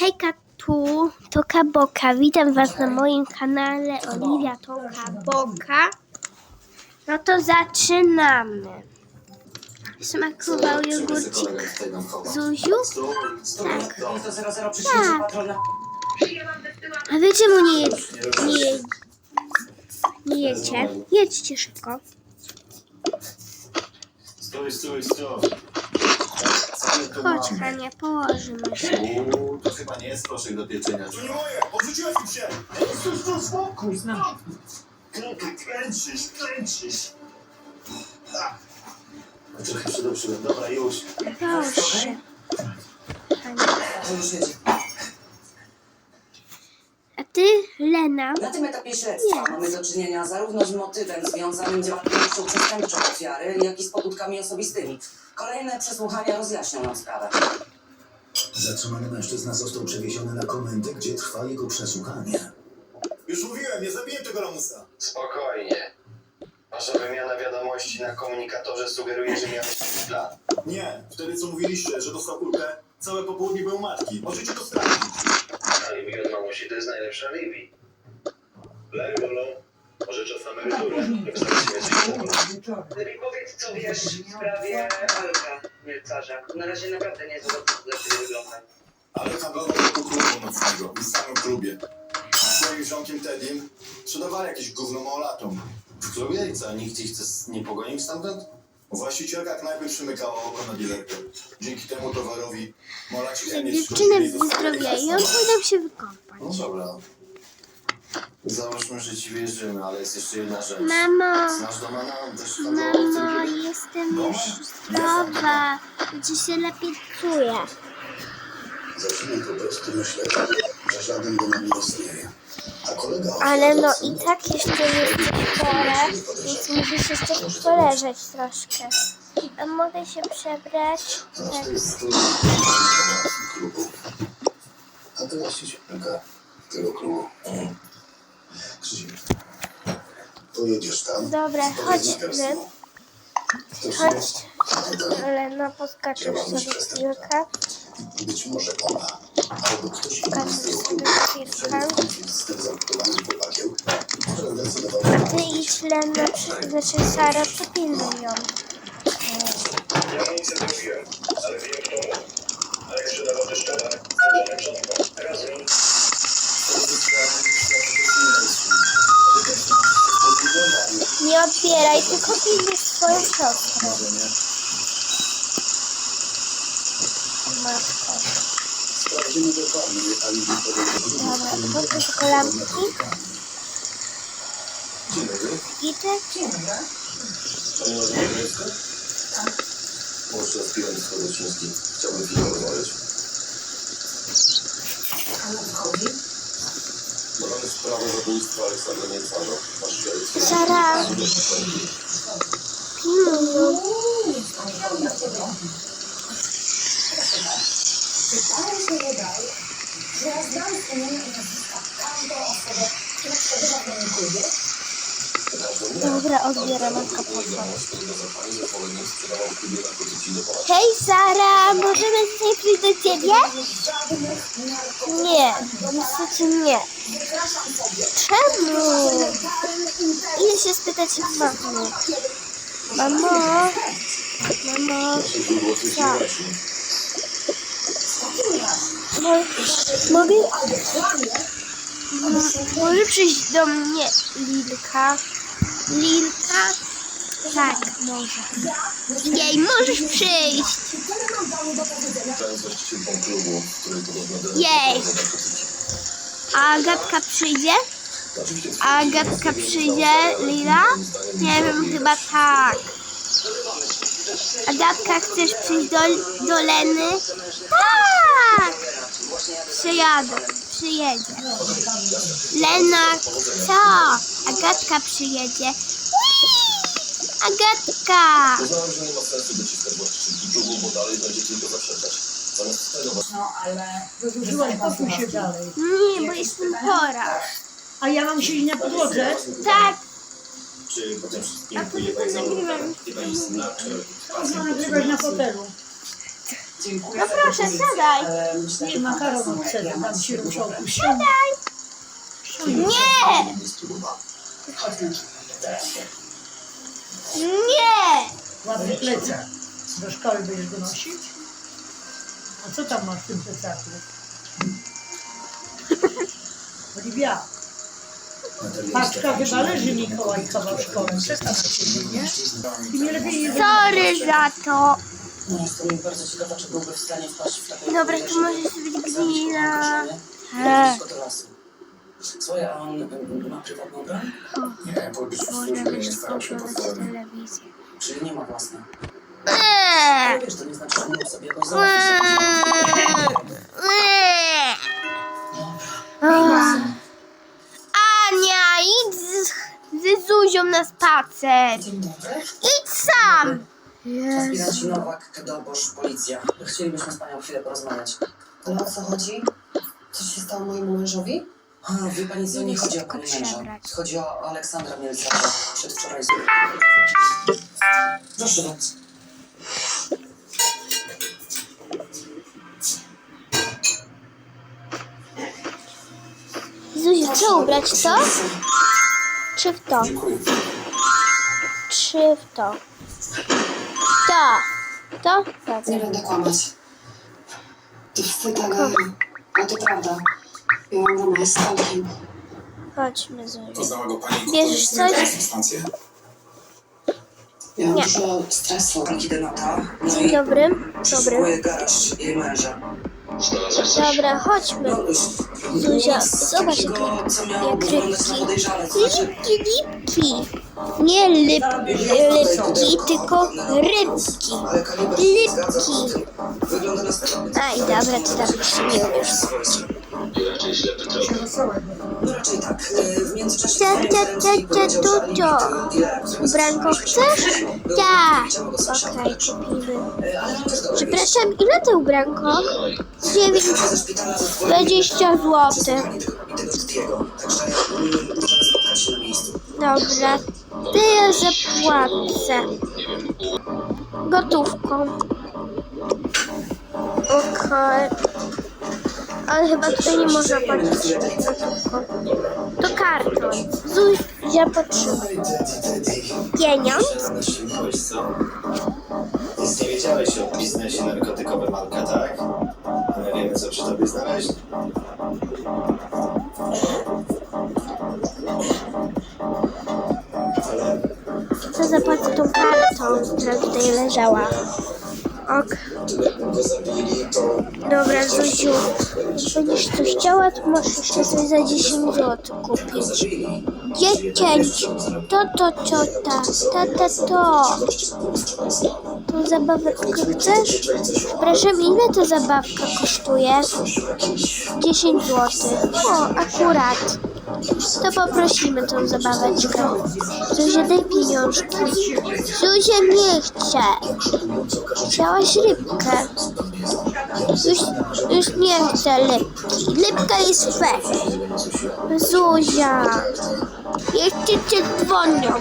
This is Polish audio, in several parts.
Hejka, tu Toka Boka. Witam Was na moim kanale Oliwia Toka Boka. No to zaczynamy. Smakował jogurcik Zuziu? Tak. To 00 przyświeci Tak. A wy czemu nie, je, nie, je, nie jecie? Jedźcie szybko. Stój, stój, stój. Chodź? Hania, położymy się. Uuu, to chyba nie jest proszek do pieczenia. To nie moje! Odrzuciłeś mi się! Stój, stój, spokój! Znam. Kręcisz, kręcisz! No Trochę przedobrzyłem. Dobra, już. Proszę. Hania. To. A ty, Lena? Na tym etapie śledztwa mamy do czynienia zarówno z motywem związanym z działalnością przestępczą ofiary, jak i z pobudkami osobistymi. Kolejne przesłuchania rozjaśnią nam sprawę. Zatrzymany mężczyzna został przewieziony na komendę, gdzie trwa jego przesłuchanie. Już mówiłem, nie zabiję tego lamusa! Spokojnie. Wasza wymiana wiadomości na komunikatorze sugeruje, że miałeś plan. Nie, wtedy co mówiliście, że dostał kulkę, całe popołudnie był matki. Możecie to sprawdzić. Alibi od mamusi to jest najlepsze alibi. Larry Czas na emeryturę. Wystarczy coś Lepiej powiedz, co wiesz w sprawie Alka, Mielcarza. Na razie naprawdę nie jest dla ciebie wygląda. Ale handlował do klubu nocnego i w samym klubie. Z swoim ziomkiem Teddym sprzedawali jakieś gówno małolatom. W klubie i co, nikt ich chce- nie pogonił stamtąd? Właścicielka knajpy przymykała oko na dealerkę. Dzięki temu towarowi molaci dziewczyny przychodzili do wyzdrowieją, sklepu. pójdą się wykąpać. No dobra. Załóżmy, że ci wierzymy, ale jest jeszcze jedna rzecz. Mamo, Znasz Domana? Też handlował w tym mamo, jestem już zdrowa. Gdzie się lepiej czuję. Zacznij po prostu myśleć, że żaden do mnie nie istnieje. A kolega Ale no i tak jeszcze jest chore, więc musisz jeszcze poleżeć troszkę. A mogę się przebrać? Tak. to jest klubu. A to właścicielka tego klubu. Krzysiek, pojedziesz tam. Dobra, chodź. Ktoś Chodź. Ale no poskaczesz sobie chwilkę. Być może ona, albo ktoś inny z tego sobie klubu. z tym zamkniętym chłopakiem, który decydował A ty idź Lena, znaczy Sara, przypilnuj ją. Ja nic nie zrobiłem, ale wiem kto mógł. A jak sprzedawał też towar, przodką. Razem Nie odbieraj, tylko pilnuj swoją siostrę. Matko. Sprawdzimy dokładnie alibi tego klubu. Dobra, to tylko lampki. Dzień dobry. Gitek? Pani ma dziecko? Może aspirant Chodociński. Chciałbym chwilę porozmawiać. Sprawę zabójstwa Aleksandra? Sara, pilnuj. Ale się wydaje, że ja znam imienia i nazwiska każdą osobę, która przebywa w moim klubie. Dobra, odbieram do Polaków. Hej Sara, możemy dzisiaj przyjść do ciebie? Nie, niestety nie. Czemu? Idę się spytać mamy. Mamo, mamo, mo, mogę, może przyjść do mnie Lilka? Lilka? Tak, może. Jej, możesz przyjść. Jej. A Agatka przyjdzie? A Agatka przyjdzie, Lila? Nie wiem, chyba tak. Agatka, chcesz przyjść do, do Leny? Tak! Przyjadę, przyjedzie. Lena, co? Agatka przyjedzie. Agatka! Uznałem, że nie ma sensu dociskać właścicielki klubu, bo dalej będzie tylko zaprzeczać. Zamiast tego No, ale... Słuchaj, pokój się dalej. Nie, bo jestem chora. A ja mam siedzieć na podłodze? Tak, Czy potem wszystkim A potem nagrywam. Chyba jest na Można nagrywać na fotelu. Dziękuję No za proszę, siadaj. Nie makaron ja tam się ruszał. problem. Nie! Nie! Ładny plecak. Do szkoły będziesz go nosić? A co tam masz w tym plecaku? Oliwia, paczka chyba leży Mikołajkowa w szkole. Czeka na ciebie, nie? Ty nie lepiej nie Sorry za to. No, jestem bardzo ciekawa, czy byłby w stanie wpaść w taką... Dobra, to może. He. do lasu. Słuchaj, a on y, ma prywatną broń? Nie, bo już w Może służbie nie starał się pozwolić. Czyli nie ma własnej. Eee! Ale wiesz, to nie znaczy, że mógł sobie jakoś załatwić. Zuzią na spacer. Dzień dobry. Idź sam. Aspiraci Nowak, Kedobosz, policja. Chcielibyśmy z panią chwilę porozmawiać. Ale o co chodzi? Coś się stało mojemu mężowi? A, wie pani co, nie chodzi o pani męża. przebrać. Chodzi o Aleksandra Mielca, przedwczoraj. Proszę bardzo. Zuzia, co ubrać? To? Czy w to? Dziękuję. Czy w to? To. To? Tak. Nie będę kłamać. To wstyd, ale... A to prawda. Romans z Tomkiem. Chodźmy, Zuzia. Poznała go pani Bierzesz coś? Miałam Nie. dużo stresu. Tak idę na ta. No Dzień i dobry. Dobry. przeszukuję garaż jej męża. Dobra, chodźmy. No, Zuzia, zobacz, jak na rybki. znaczy, Lipki, lipki. Nie lip, lipki, tylko rybki. się Lipki. Aj, dobra, ty tam już nie umiesz. Raczej. No tak. E, W międzyczasie Cia, cia, cia, cia, tucio. zatrzymaliśmy, chcesz? Tak. sąsiada. Okej, kupimy. E, Przepraszam, ile to ubranko? Dawaj. Dziewięć, wieści. Ze szpitala zadzwonił 20 zł. mm. Dobra, to ja zapłacę. Gotówką. Okej. Ale chyba tutaj nie można płacić gotówką. To karton. Zuzia potrzebuje pieniądz. Wiesz co? Nic nie wiedziałeś o biznesie narkotykowym Alka, tak? Ale wiemy, co przy tobie znaleźli. Ale To zapłacę tą kartą, która tutaj leżała. Ok. Dobra, Zuziu. Jak będziesz coś chciała, to możesz jeszcze sobie za 10 zł kupić. Zabili. 10. To, to, to, ta, ta, ta, to. Tą zabaweczkę chcesz? Przepraszam, ile to zabawka kosztuje? 10 zł. O, akurat. To poprosimy tą zabaweczkę. Zuzia, daj pieniążki. Zuzia nie chce. Chciałaś rybkę. Już, już nie chcę rybki. Rybka jest fe. Zuzia. Jeszcze cię dzwonią.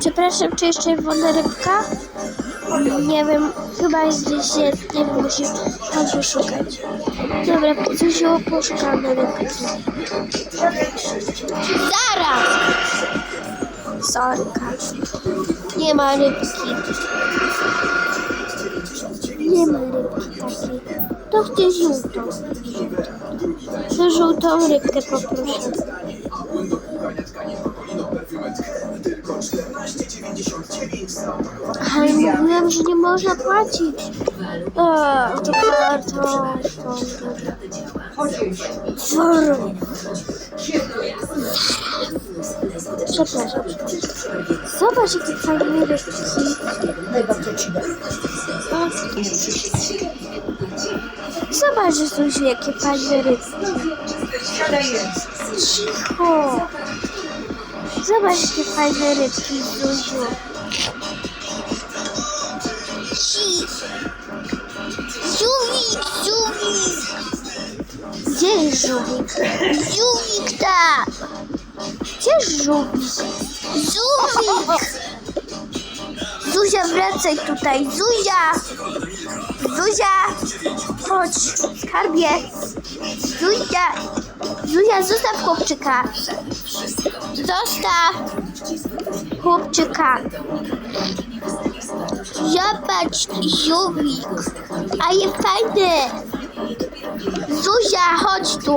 Przepraszam, czy jeszcze czerwona rybka? Nie wiem, chyba gdzieś, jest, nie wiem, musi pan szukać. Dobra, Zuziu, poszukamy rybki. Zaraz! Sorka. Nie ma rybki. Nie ma rybki takiej. To chcę żółtą. To żółtą rybkę poproszę. Ale mówiłem, że nie można płacić. Eee, to kartą. Sorry. Przepraszam. Zobacz, jakie fajne rybki. Zobacz, Zuziu, jakie fajne rybki. Cicho. Zobacz, jakie fajne rybki, Zuziu. Żółwik, żółwik. Gdzie jest żółwik? Żółwik, tak. Gdzie jest żółwik? Żółwik. Zuzia, wracaj tutaj. Zuzia. Zuzia! Chodź, skarbie! Zuzia! Zuzia, zostaw chłopczyka! Zostaw chłopczyka! Zobacz, żółwik! A jest fajny! Zuzia, chodź tu!